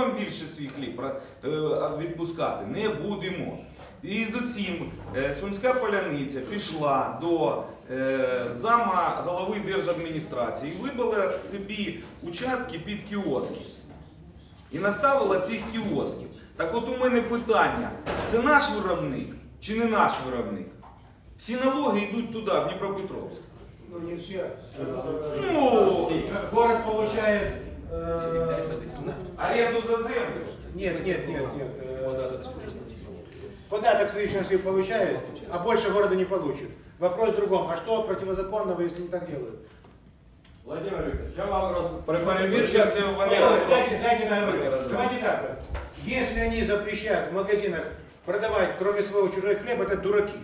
вам більше свій хліб е, відпускати не будемо. І з цим е, Сумська поляниця пішла до е, зама голови держадміністрації і вибила собі участки під кіоски. І наставила цих кіосків. Так от у мене питання: це наш виробник чи не наш виробник? Всі налоги йдуть туди, в Дніпропетровськ. Ну, не все. Ну, Город получает... э, оренду за землю. Нет, нет, нет, нет. э, Податок свои сейчас и получает, а больше города не получит. Вопрос в другом. А что противозаконного, если не так делают? Владимир Викторович, я вам роз... при Вірші перевірці це вони Давайте, дайте, дайте договорить. Давайте. Давайте так. вот. Если они запрещают в магазинах продавать, кроме своего, чужой хлеб, это дураки.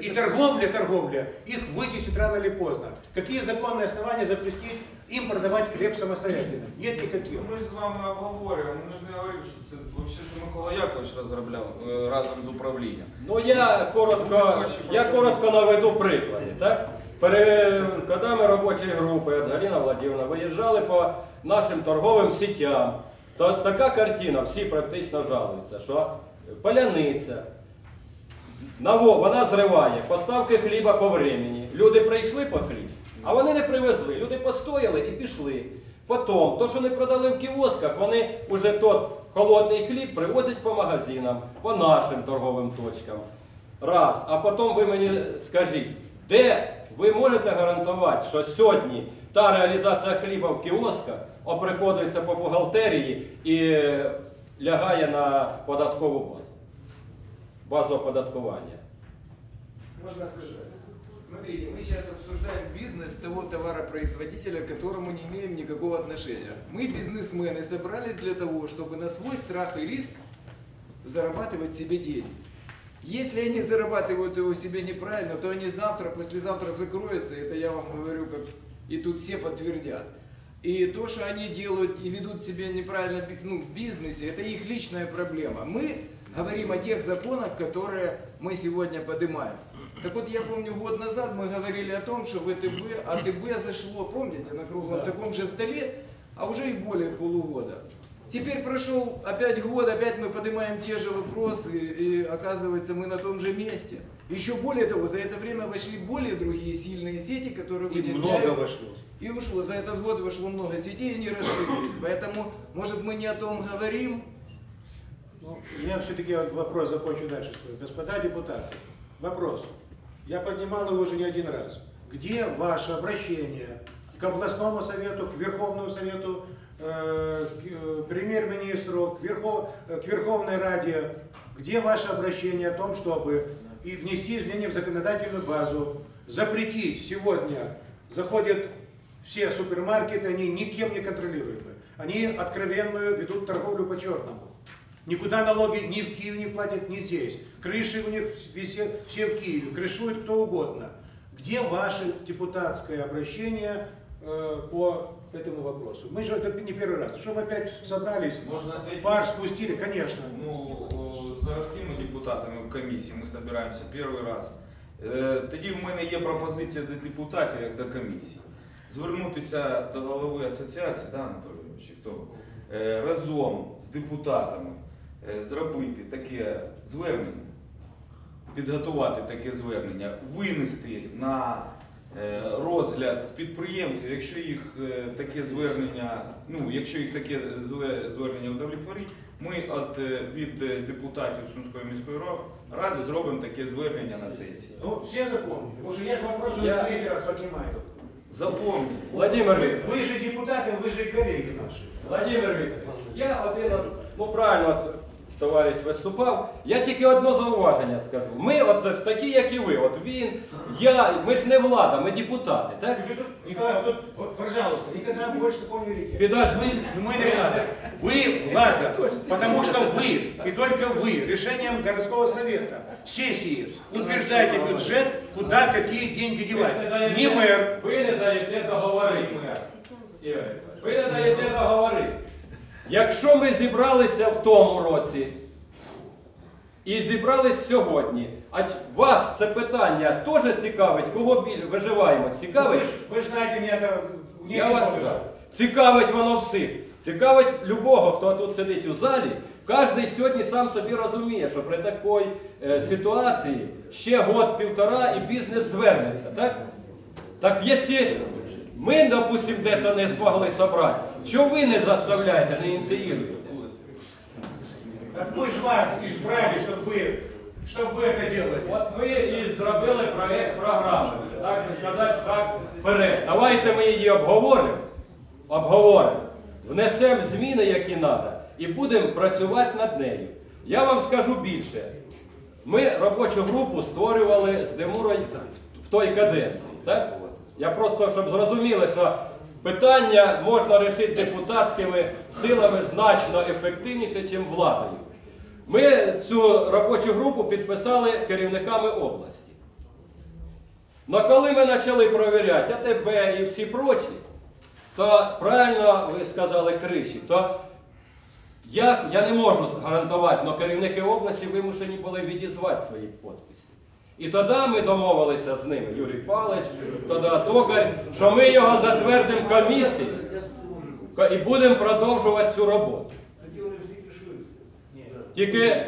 И торговля, торговля, их вытесит рано или поздно. Какие законные основания запретить им продавать хлеб самостоятельно? Нет никаких. Ми ж з вами обговорюємо, ми ж не говорили, що це взагалі це Микола Якович розробляв е, разом з управлінням. Ну я коротко, я коротко наведу приклади. Так? Пере, коли ми робочої групи, от Галина Владимировна, виїжджали по нашим торговим сітям, то така картина, всі практично жалуються, що поляниця, наво, вона зриває поставки хліба по времени. Люди прийшли по хліб, а вони не привезли. Люди постояли і пішли. Потім, то, що не продали в кіосках, вони вже тот холодний хліб привозять по магазинам, по нашим торговим точкам. Раз. А потім ви мені скажіть, де ви можете гарантувати, що сьогодні та реалізація хліба в кіосках оприходується по бухгалтерії і е, лягає на податкову базу, базу оподаткування? Можно сказать. Смотрите, мы сейчас обсуждаем бизнес того товаропроизводителя, к которому не имеем никакого отношения. Мы, бизнесмены, собрались для того, чтобы на свой страх и риск зарабатывать себе деньги. Если они зарабатывают его себе неправильно, то они завтра, послезавтра закроются, это я вам говорю, как и тут все подтвердят. И то, что они делают и ведут себя неправильно ну, в бизнесе, это их личная проблема. Мы говорим о тех законах, которые мы сегодня поднимаем. Так вот, я помню, год назад мы говорили о том, что ВТБ, АТБ зашло, помните, на круглом таком же столе, а уже и более полугода. Теперь прошел опять год, опять мы поднимаем те же вопросы, и оказывается мы на том же месте. Еще более того, за это время вошли более другие сильные сети, которые И вытесняют. много вошло. И ушло, за этот год вошло много сетей, и они расширились. Поэтому, может, мы не о том говорим, Ну, у меня все-таки вопрос, закончу дальше. Господа депутаты, вопрос. Я поднимал его уже не один раз. Где ваше обращение к областному совету, к Верховному совету, э, к э, премьер-министру, к, Верхов- э, к Верховной Раде? Где ваше обращение о том, чтобы и внести изменения в законодательную базу, запретить сегодня, заходят все супермаркеты, они никем не контролируемы. Они откровенную ведут торговлю по-черному. Никуда налоги ни в Киеве не платят, ни здесь. Крыши у них везде, все в Киеве, крышует кто угодно. Где ваше депутатское обращение э, по этому вопросу? Мы же это не первый раз. Чтобы опять собрались, Можно ответить? пар спустили, конечно. Ну, о, з городськими депутатами в комісії ми збираємося перший раз. Е, Тоді в мене є пропозиція до депутатів, як до комісії. Звернутися до голови асоціації, да, Анатолій Ігорович, чи хто? Е, разом з депутатами е, зробити таке звернення, підготувати таке звернення, винести на е, розгляд підприємців, якщо їх е, таке звернення, ну якщо їх таке зве- звернення удовлетворить, ми от, е, від е, депутатів Сумської міської ра- ради зробимо таке звернення на сесії. Ну, все запомнили. Уже я вопрос уже Я- третий раз поднимаю. Запомніть. Владимир Вы, Викторович. вы же депутаты, вы же и коллеги наши. Владимир Вікторович, я один, от, ну правильно от, товариш виступав, я тільки одне зауваження скажу. Ми от це ж такі, як і ви. От він, я, ми ж не влада, ми депутати, так? Вы тут, Николай, вот тут, вот, пожалуйста, никогда больше такого не говорите. Підожди. Вы, мы не влада. Вы влада, потому что вы, и только вы, решением городского совета, сессии, утверждаете бюджет, куда какие деньги девать. Не мэр. Ви не даєте договорити. Ігор, Ви не даєте договорити. Якщо ми зібралися в тому році і зібрались сьогодні, а ч- вас це питання теж цікавить, кого біль виживаємо? Вы, Цікавить? ж- вы же знаете, мне это... мне Я не вас помню. цікавить воно всіх. Цікавить любого, хто тут сидить у залі, кожен сьогодні сам собі розуміє, що при такій е, ситуації ще год-півтора і бізнес звернеться, так? Так якщо ми, допустим, де-то не змогли собрати, чого ви не заставляєте, не ініціюєте? Так мы же вас избрали, чтобы вы, чтобы вы это делали. От ви і зробили проєкт програми, так би сказати, шаг вперед. Давайте ми її обговоримо, обговоримо, внесемо зміни, які треба, і будемо працювати над нею. Я вам скажу більше. Ми робочу групу створювали з Демурою в той каденції. Так? Я просто, щоб зрозуміли, що питання можна вирішити депутатськими силами значно ефективніше, ніж владою. Ми цю робочу групу підписали керівниками області. Но коли ми почали провіряти АТБ і всі прочі, то правильно ви сказали криші, то як я не можу гарантувати, але керівники області вимушені були відізвати свої підписи. І тоді ми домовилися з ними, Юрій Павлович, тоді Токар, що ми його затвердимо комісії і будемо продовжувати цю роботу. Тільки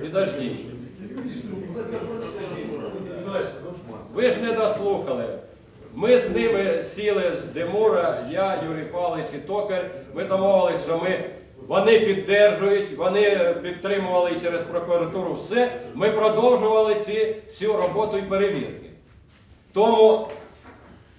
підождіть. Ви ж не дослухали. Ми з ними сіли з Демура, я, Юрій Павлович і Токар. Ми домовилися, що ми, вони піддержують, вони підтримували через прокуратуру все. Ми продовжували ці, всю роботу і перевірки. Тому,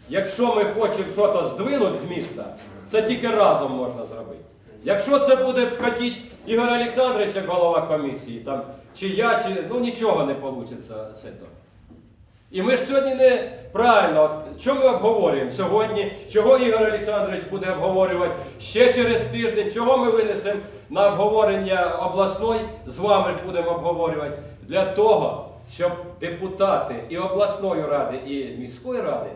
якщо ми хочемо щось здвинути з міста, це тільки разом можна зробити. Якщо це буде хотіти Ігор Олександрович, як голова комісії, там, чи я, чи ну нічого не вийде. І ми ж сьогодні не правильно, що ми обговорюємо сьогодні, чого Ігор Олександрович буде обговорювати ще через тиждень, чого ми винесемо на обговорення обласної, з вами ж будемо обговорювати, для того, щоб депутати і обласної ради, і міської ради,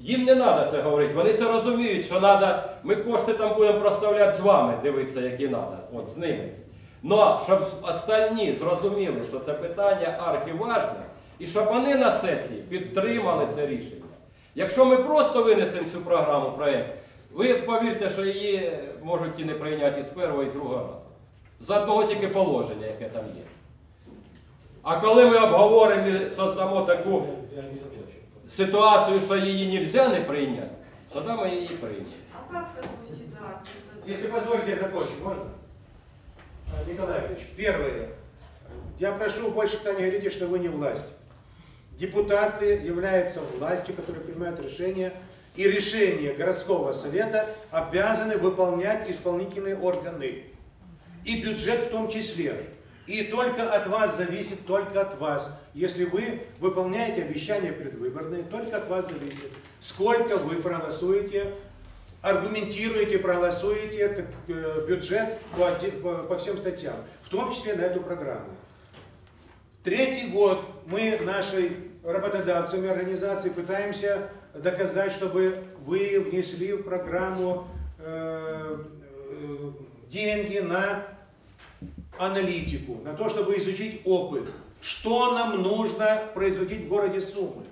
їм не треба це говорити. Вони це розуміють, що треба, ми кошти там будемо проставляти з вами, дивитися, які треба, от з ними. Но щоб остальні зрозуміли, що це питання архіважне, і щоб вони на сесії підтримали це рішення. Якщо ми просто винесемо цю програму, проєкт, ви повірте, що її можуть і не прийняти з першого і другого разу. З одного тільки положення, яке там є. А коли ми обговоримо і создамо таку ситуацію, що її не можна не прийняти, тоді ми її приймемо. А такую ситуацию создать? Если позволите, я закончу, можно? Николай Ильич, первое. Я прошу, больше никогда не говорите, что вы не власть. Депутаты являются властью, которая принимает решения, и решения городского совета обязаны выполнять исполнительные органы. И бюджет в том числе. И только от вас зависит, только от вас. Если вы выполняете обещания предвыборные, только от вас зависит, сколько вы проголосуете аргументируете, проголосуете э, бюджет по- по всем статьям, в том числе на эту программу. Третий год мы нашей работодавцами организации пытаемся доказать, чтобы вы внесли в программу э, э, деньги на аналитику, на то, чтобы изучить опыт, что нам нужно производить в городе Сумы.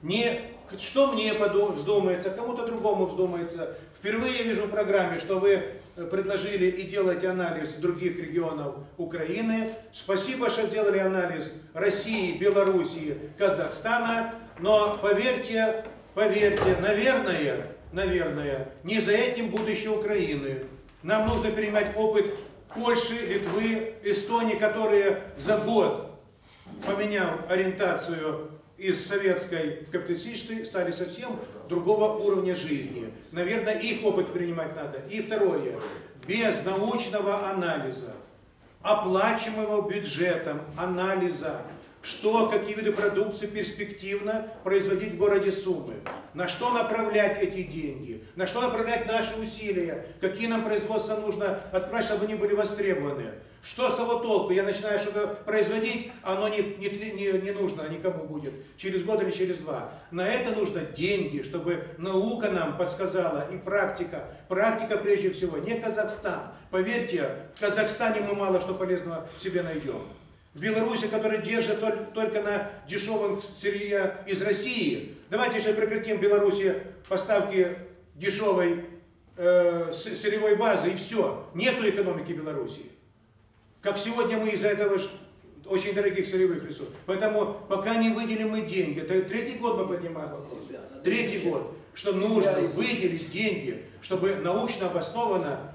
Не что мне вздумается, кому-то другому вздумается. Впервые я вижу в программе, что вы предложили и делаете анализ других регионов Украины. Спасибо, что сделали анализ России, Белоруссии, Казахстана. Но поверьте, поверьте, наверное, наверное, не за этим будущее Украины. Нам нужно перенимать опыт Польши, Литвы, Эстонии, которые за год поменяв ориентацию из советской в капиталистической, стали совсем другого уровня жизни. Наверное, их опыт принимать надо. И второе. Без научного анализа, оплачиваемого бюджетом, анализа, что, какие виды продукции перспективно производить в городе Сумы, на что направлять эти деньги, на что направлять наши усилия, какие нам производства нужно отправить, чтобы они были востребованы. Что с того толку? Я начинаю что-то производить, а оно не, не, не, не нужно никому будет. Через год или через два. На это нужно деньги, чтобы наука нам подсказала и практика. Практика прежде всего, не Казахстан. Поверьте, в Казахстане мы мало что полезного себе найдем. В Беларуси, который держит толь- только на дешевом сырье из России. Давайте сейчас прекратим Беларуси поставки дешевой э, сырьевой базы и все. Нету экономики Белоруссии. Как сегодня мы из-за этого очень дорогих сырьевых ресурсов. Поэтому пока не выделим мы деньги, третий год мы поднимаем вопрос. Третий год, что нужно выделить деньги, чтобы научно обоснованно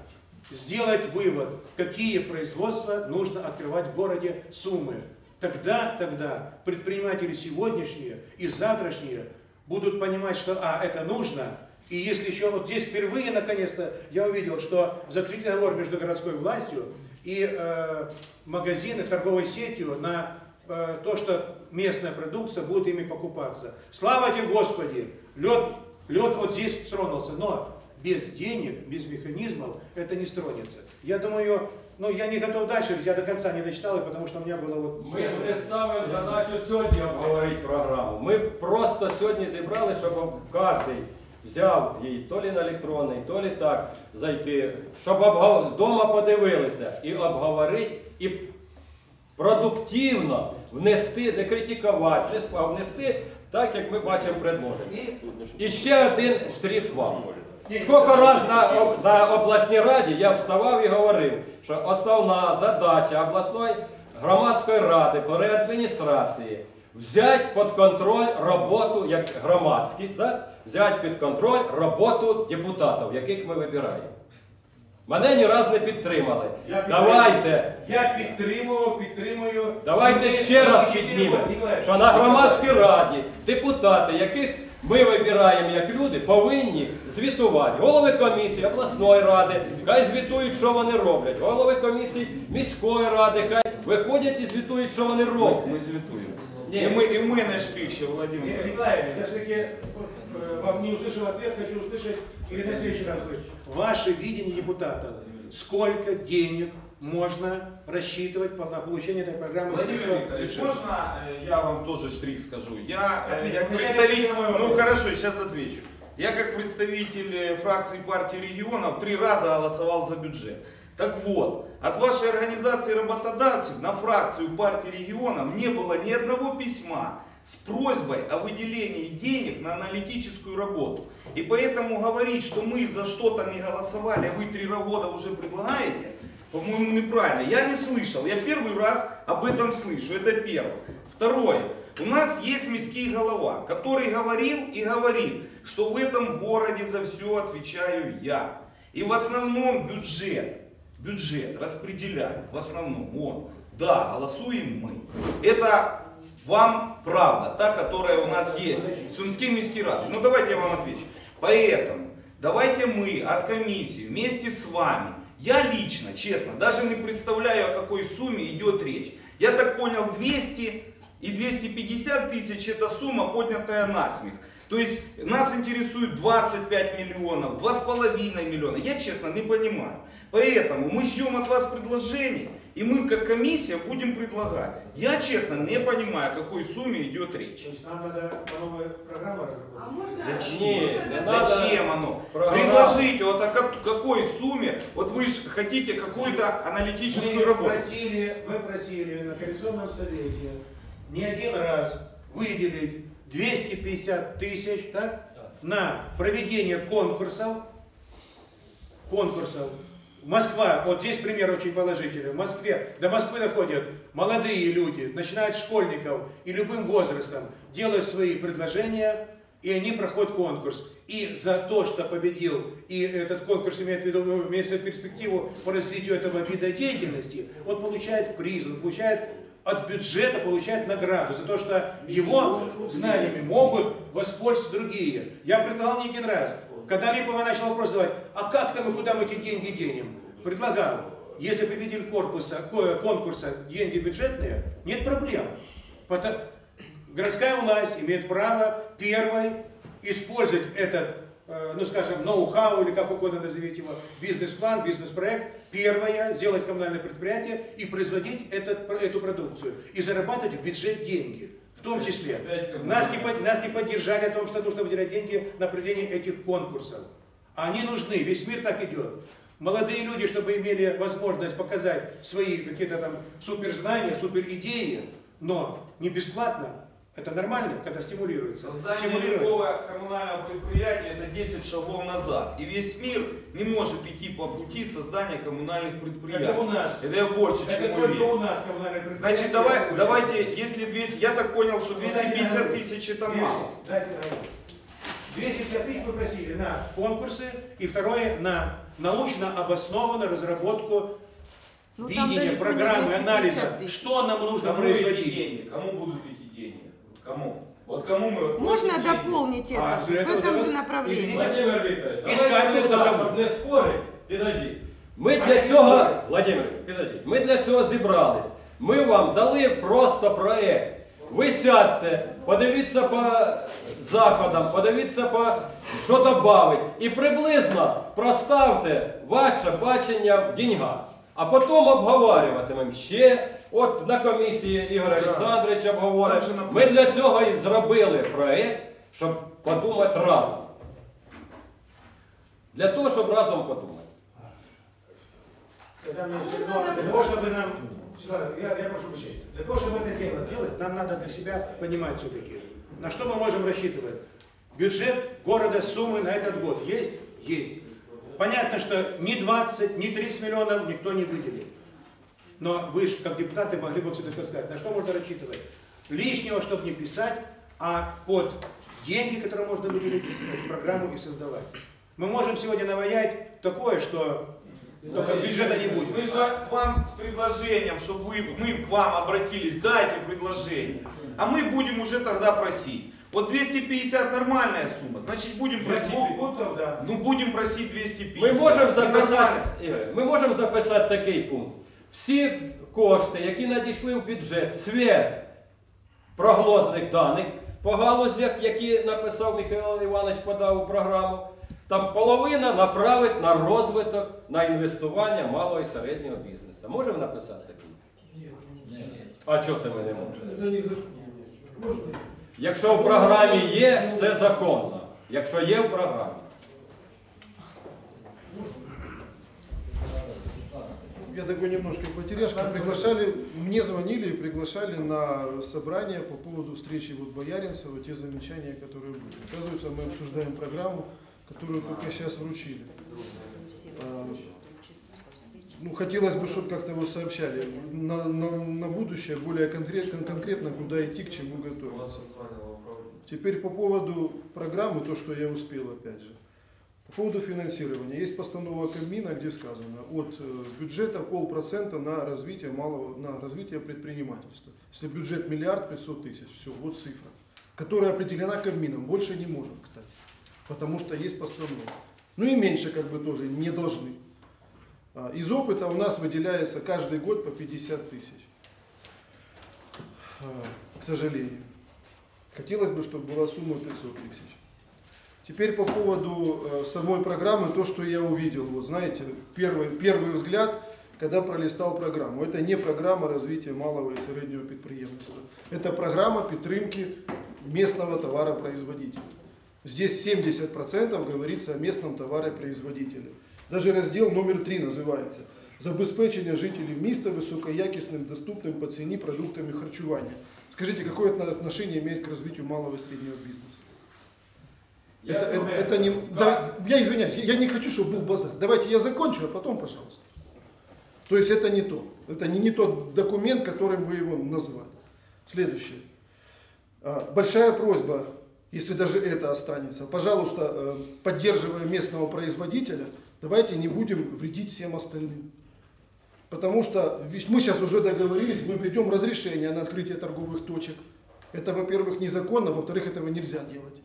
сделать вывод, какие производства нужно открывать в городе Сумы. Тогда, тогда предприниматели сегодняшние и завтрашние будут понимать, что а, это нужно, и если еще вот здесь впервые, наконец-то, я увидел, что заключительный договор между городской властью и э, магазины, торговой сетью на э, то, что местная продукция будет ими покупаться. Слава тебе, Господи! Лед, лед вот здесь стронулся, но без денег, без механизмов это не стронется. Я думаю, ну я не готов дальше, я до конца не дочитал, и потому что у меня было вот... Ми ж не ставимо задачу сьогодні обговорити програму. Ми просто сьогодні зібрали, щоб кожен взяв її то лі на електронний, то лі так зайти, щоб вдома подивилися і обговорити, і продуктивно внести, не критикувати, а внести так, як ми бачимо предложення. І ще один штрих вам. Скільки раз на, на обласній раді я вставав і говорив, що основна задача обласної громадської ради при адміністрації взяти під контроль роботу як громадськість, да? взяти під контроль роботу депутатів, яких ми вибираємо. Мене ні разу не підтримали. Я Давайте. Я підтримував, підтримую. Давайте ще раз піднімемо, що на громадській раді депутати, яких ми вибираємо як люди, повинні звітувати. Голови комісії обласної ради, хай звітують, що вони роблять. Голови комісії міської ради, хай виходять і звітують, що вони Ми, роблять. ми звітуємо. Ні. І ми, і в мене шпік ще, Володимир. Ни- Николай, я все-таки э, вам не услышал ответ, хочу услышать или на следующий раз услышать. Ваше видение депутатов. Сколько денег можно рассчитывать на получение этой программы? Владимир Кто Викторович, можно э, я вам тоже штрих скажу? Я, э, Нет, я вначале представитель, ну хорошо, сейчас отвечу. Я как представитель э, фракции партии регионов три раза голосовал за бюджет. Так вот, от вашей организации работодателей на фракцию партии регионов не было ни одного письма с просьбой о выделении денег на аналитическую работу. И поэтому говорить, что мы за что-то не голосовали, а вы три года уже предлагаете, по-моему, неправильно. Я не слышал, я первый раз об этом слышу, это первое. Второе, у нас есть міський голова, который говорил и говорит, что в этом городе за все отвечаю я. И в основном бюджет, бюджет распределяет, в основном он. Да, голосуем мы. Это вам правда, та, которая у нас есть. Сумский міський рады. Ну давайте я вам отвечу. Поэтому давайте мы от комиссии вместе с вами, я лично, честно, даже не представляю, о какой сумме идет речь. Я так понял, 200 и 250 тысяч это сумма, поднятая на смех. То есть нас интересует 25 миллионов, 2,5 миллиона. Я честно не понимаю. Поэтому мы ждем от вас предложений, и мы как комиссия будем предлагать. Я честно не понимаю, о какой сумме идет речь. То есть нам надо по новой программе разработать? А можно? Зачем? Не, можно надо. Зачем оно? Программа. Предложите, вот о ка- какой сумме, вот вы же хотите какую-то аналитическую Мы работу. просили, мы просили на Коалиционном совете не один раз выделить 250 тысяч так, на проведение конкурсов. Конкурсов. Москва, вот здесь пример очень положительный. В Москве, до Москвы доходят молодые люди, начинают школьников и любым возрастом, делают свои предложения, и они проходят конкурс. И за то, что победил, и этот конкурс имеет в виду, имеет в виду перспективу по развитию этого вида деятельности, он получает приз, он получает от бюджета получает награду за то, что его знаниями могут воспользоваться другие. Я предлагал не один раз, когда Липова начал вопрос задавать, а как-то мы, куда мы эти деньги денем? Предлагал, если победитель корпуса, ко- конкурса деньги бюджетные, нет проблем. Пото- городская власть имеет право первой использовать этот, э, ну скажем, ноу-хау или как угодно назовите его, бизнес-план, бизнес-проект, первое, сделать коммунальное предприятие и производить этот, эту продукцию. И зарабатывать в бюджет деньги. В том числе. Нас не, нас не поддержали о том, что нужно выделять деньги на проведение этих конкурсов. Они нужны, весь мир так идет. Молодые люди, чтобы имели возможность показать свои какие-то там суперзнания, суперидеи, но не бесплатно, Это нормально, когда стимулируется? Создание любого коммунального предприятия это 10 шагов назад. И весь мир не может идти по пути создания коммунальных предприятий. Это у нас. Это я больше Это чем только уверен. у нас коммунальное предприятие. Значит, давай, давайте, если 200, я так понял, что Ну, дайте 250 нам- тысяч это мало. дайте нам. 250 тысяч попросили на конкурсы, и второе на научно обоснованную разработку Ну, видения, программы, 250 анализа, тысяч. что нам нужно Кому производить. деньги? Кому будут? Кому? Вот кому мы вот Можно просим деньги? дополнить А, это же, для в этого этом же давай- направлении. извините. Владимир Вікторович, Искать давайте нужно так, кому? щоб не спорити. Підождіть. Ми А для які цього, спори? Владимир, підождіть, ми для цього зібрались. Ми вам дали просто проект. Ви сядьте, подивіться по заходам, подивіться по що добавить. І приблизно проставте ваше бачення в деньгах. А потім обговорюватимемо ще. От на комісії Ігор Олександрович обговорив. Там же написано. Ми для цього і зробили проект, щоб подумати разом. Для того, щоб разом подумати. Когда мне Светлана, для того, чтобы нам, Светлана, я, я прошу прощения, для того, чтобы это дело делать, нам надо для себя понимать все-таки, на что мы можем рассчитывать. Бюджет города, суммы на этот год есть? Есть. Понятно, что ни 20, ни 30 миллионов никто не выделит. Но вы же, как депутаты, могли бы все-таки сказать, на что можно рассчитывать. Лишнего, чтобы не писать, а под деньги, которые можно выделить, эту программу и создавать. Мы можем сегодня наваять такое, что только бюджета не будет. Мы же к вам с предложением, чтобы вы, мы к вам обратились, дайте предложение. А мы будем уже тогда просить. Вот 250 нормальная сумма, значит будем просить. двух пунктов, да. Ну будем просить 250. Ми можемо И записати, нормально. Ігор, ми можемо записати такий пункт. Всі кошти, які надійшли в бюджет, сверх прогнозних даних по галузях, які написав Михайло Іванович, подав у програму, там половина направить на розвиток, на інвестування малого і середнього бізнесу. Можемо написати такий? А чого це ми не можемо? Якщо в програмі є, все законно. Якщо є в програмі. Я такой немножко потеряшка. Приглашали, мне звонили и приглашали на собрание по поводу встречи вот Бояринцева, те замечания, которые были. Оказывается, мы обсуждаем программу, которую только сейчас вручили. А, Ну, хотелось бы, чтобы как-то вот сообщали на, на, на будущее более конкретно, конкретно, куда идти, к чему готовиться. Теперь по поводу программы, то, что я успел, опять же. По поводу финансирования. Есть постанова Кабмина, где сказано от э, бюджета полпроцента на развитие малого, на развитие предпринимательства. Если бюджет миллиард пятьсот тысяч, все, вот цифра, которая определена Кабмином. Больше не можем, кстати, потому что есть постанова. Ну и меньше как бы тоже не должны. А, Из опыта у нас выделяется каждый год по 50 тысяч. А, К сожалению. Хотелось бы, чтобы была сумма 500 тысяч. Теперь по поводу э, самой программы, то, что я увидел. Вот знаете, первый, первый взгляд, когда пролистал программу. Это не программа развития малого и среднего предпринимательства. Это программа підтримки местного товаропроизводителя. Здесь 70% говорится о местном товаропроизводителе. Даже раздел номер 3 называется «Забезпечення жителів міста високоякісним, доступним по ціні продуктами харчування». Скажите, какое это отношение имеет к развитию малого и среднего бизнеса? Это, это, это не... Да, я извиняюсь, я не хочу, чтобы был базар. Давайте я закончу, а потом, пожалуйста. То есть это не то. Это не, не тот документ, которым вы его назвали. Следующее. А, Большая просьба, если даже это останется, пожалуйста, э, поддерживая местного производителя, давайте не будем вредить всем остальным. Потому что мы сейчас уже договорились, мы ведем разрешение на открытие торговых точек. Это, во-первых, незаконно, во-вторых, этого нельзя делать.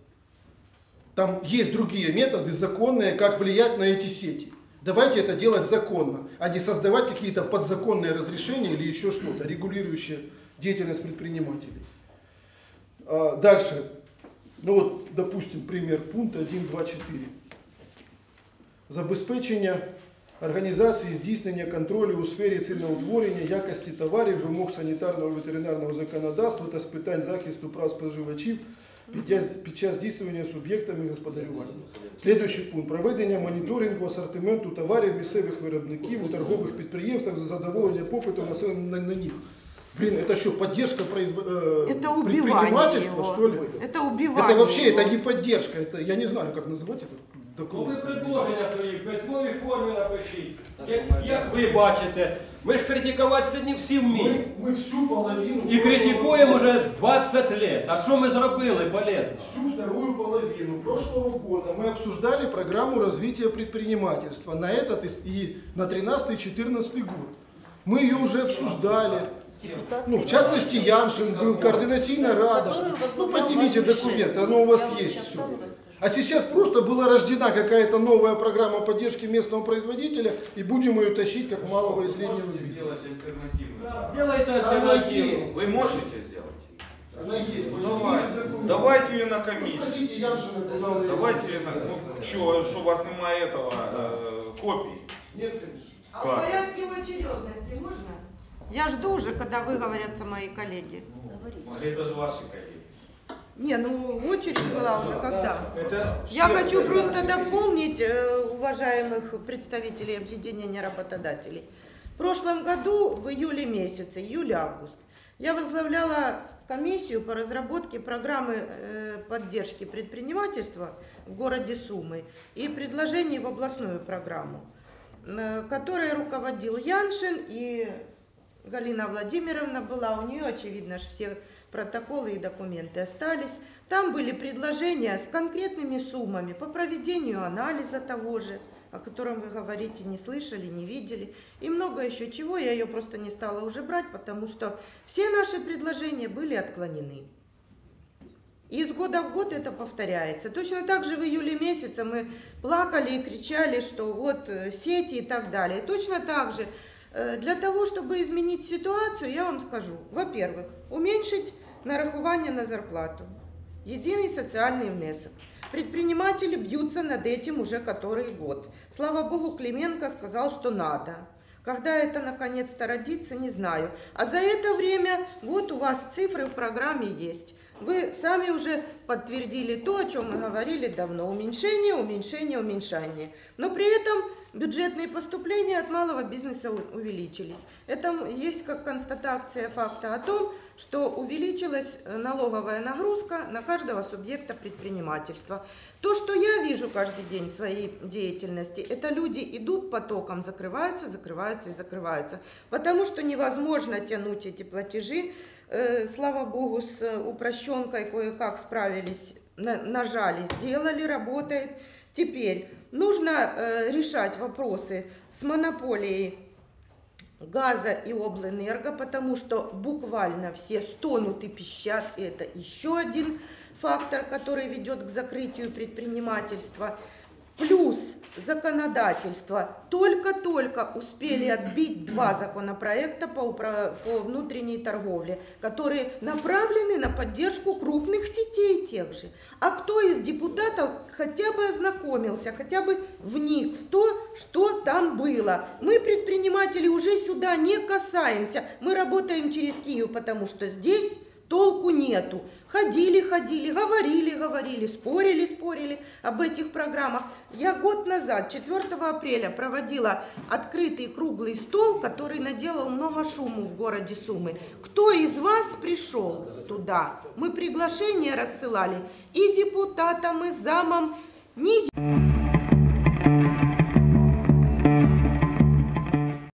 Там есть другие методы законные, как влиять на эти сети. Давайте это делать законно, а не создавать какие-то подзаконные разрешения или еще что-то, регулирующее деятельность предпринимателей. А, Дальше. Ну вот, допустим, пример пункта 1.2.4. Забезпечення організації здійснення контролю у сфері ціноутворення, якості товарів, вимог санітарного ветеринарного законодавства та з питань захисту прав споживачів під час, під час здійснення суб'єктами господарювання. Слідуючий пункт. Проведення моніторингу асортименту товарів місцевих виробників у торгових підприємствах за задоволення попиту на, на, на них. Блин, это что, поддержка произв... э, Это убивание предпринимательства, его. что ли? Это убивание Это вообще, его. это не поддержка, это, я не знаю, как называть это Ну ви документ. предложення свої в письмовій формі напишіть. Як, як ви бачите, ми ж критикувати сьогодні всі вміємо. Мы, мы всю половину... І критикуємо вже 20 лет. А що ми зробили полезно? Всю вторую половину прошлого года мы обсуждали программу развития предпринимательства на этот и- и на 13-14 год. Мы ее уже обсуждали. Ну, в частности, Яншин был, координационная рада. Ну, поднимите документы, оно у вас есть все. А сейчас просто была рождена какая-то новая программа поддержки местного производителя, и будем ее тащить как малого и среднего бизнеса. сделать альтернативную. Сделайте альтернативу. Вы можете сделать? Она есть. Ну, поднимите давайте. ее на Ну, комиссию. Спросите Яншина, куда её Давайте ее на... Ну, что, что у вас немає этого, э, копий? Нет, конечно. А в порядке очередности можно? Я жду уже, когда выговорятся мои коллеги. Это же ваши коллеги. Не, ну очередь была уже когда. Это Я хочу просто дополнить э, уважаемых представителей объединения работодателей. В прошлом году, в июле месяце, июль-август, я возглавляла комиссию по разработке программы э, поддержки предпринимательства в городе Сумы и предложений в областную программу, э, которой руководил Яншин и Галина Владимировна была, у нее, очевидно, все протоколы и документы остались. Там были предложения с конкретными суммами по проведению анализа того же, о котором вы говорите, не слышали, не видели, и много еще чего. Я ее просто не стала уже брать, потому что все наши предложения были отклонены. И из года в год это повторяется. Точно так же в июле месяце мы плакали и кричали, что вот э, сети и так далее. Точно так же э, для того, чтобы изменить ситуацию, я вам скажу, во-первых, уменьшить нарахування на зарплату, единый социальный внесок. Предприниматели бьются над этим уже который год. Слава богу, Клименко сказал, что надо. Когда это наконец-то родится, не знаю. А за это время, вот у вас цифры в программе есть. Вы сами уже подтвердили то, о чем мы говорили давно. Уменьшение, уменьшение, уменьшение. Но при этом бюджетные поступления от малого бизнеса увеличились. Это есть как констатация факта о том, что увеличилась э, налоговая нагрузка на каждого субъекта предпринимательства. То, что я вижу каждый день в своей деятельности, это люди идут потоком, закрываются, закрываются и закрываются. Потому что невозможно тянуть эти платежи. Э, Слава богу, с э, упрощенкой кое-как справились, на- нажали, сделали, работает. Теперь нужно э, решать вопросы с монополией газа и облэнерго, потому что буквально все стонут и пищат. И это еще один фактор, который ведет к закрытию предпринимательства. Плюс законодательство. Только-только успели отбить два законопроекта по, упра- по внутренней торговле, которые направлены на поддержку крупных сетей тех же. А кто из депутатов хотя бы ознакомился, хотя бы вник в то, что там было? Мы, предприниматели, уже сюда не касаемся. Мы работаем через Киев, потому что здесь толку нету. Ходили, ходили, говорили, говорили, спорили, спорили об этих программах. Я год назад, 4 апреля, проводила открытый круглый стол, который наделал много шуму в городе Сумы. Кто из вас пришел туда? Мы приглашения рассылали и депутатам, и замам. Ни